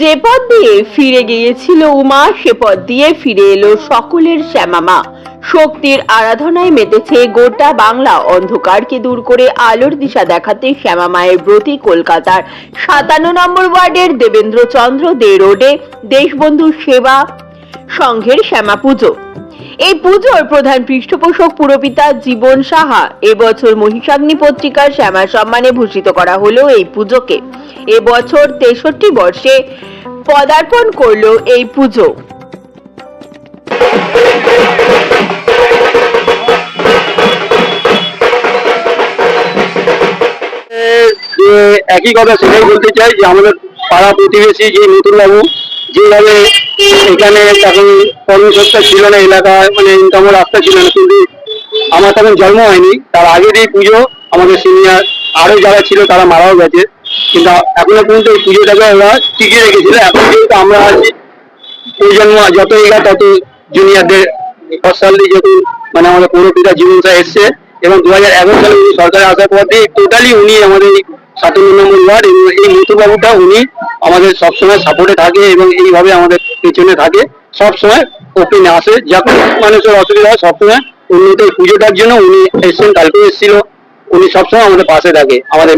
যে পথ দিয়ে ফিরে গিয়েছিল উমা সে পথ দিয়ে ফিরে এলো সকলের শ্যামামা। শক্তির আরাধনায় মেতেছে গোটা বাংলা। অন্ধকারকে দূর করে আলোর দিশা দেখাতে শ্যামা মায়ের ব্রতী কলকাতার। সাতান্ন নম্বর ওয়ার্ডের দেবেন্দ্র চন্দ্র দে রোডে দেশবন্ধু সেবা সংঘের শ্যামা পুজো। এই পুজোর প্রধান পৃষ্ঠপোষক পুরপিতা জীবন সাহা এবছর মহিষাগ্নি পত্রিকার শ্যামা সম্মানে ভূষিত করা হলো এই পুজোকে। এবছর তেষট্টি বর্ষে পদার্পণ করল এই পুজো। একই কথা সেটাই বলতে চাই যে আমাদের পাড়া প্রতিবেশী যে নতুন বাবু যেভাবে এখানে তখন কর্মসংস্থা ছিল না, এলাকায় মানে ইনকামের রাস্তা ছিল না, কিন্তু আমার তখন জন্ম হয়নি। তার আগের এই পুজো আমাদের সিনিয়র আরও যারা ছিল তারা মারাও গেছে। কিন্তু এখনও পর্যন্ত এই পুজোটাকে ওরা টিকিয়ে রেখেছিল। এখন যেহেতু আমরা আছি প্রজন্ম যত এগা, তত জুনিয়রদের ফসলি যত মানে আমাদের পৌরপিতা জীবন স্যার এসছে। এবং দু হাজার এগারো সালে উনি সরকারে আসার পর দিয়ে টোটালি উনি আমাদের সাতান্ন ওয়ার্ড এবং এই মতুবাবুটা উনি আমাদের সবসময় সাপোর্টে থাকে এবং এইভাবে আমাদের পেছনে থাকে। সবসময় ওপেন আসে। যখন মানুষের অসুবিধা হয়, সবসময় উন্নতির পুজোটার জন্য উনি এসছেন কালকে এসেছিল। উনি সবসময় আমাদের পাশে থাকে। আমাদের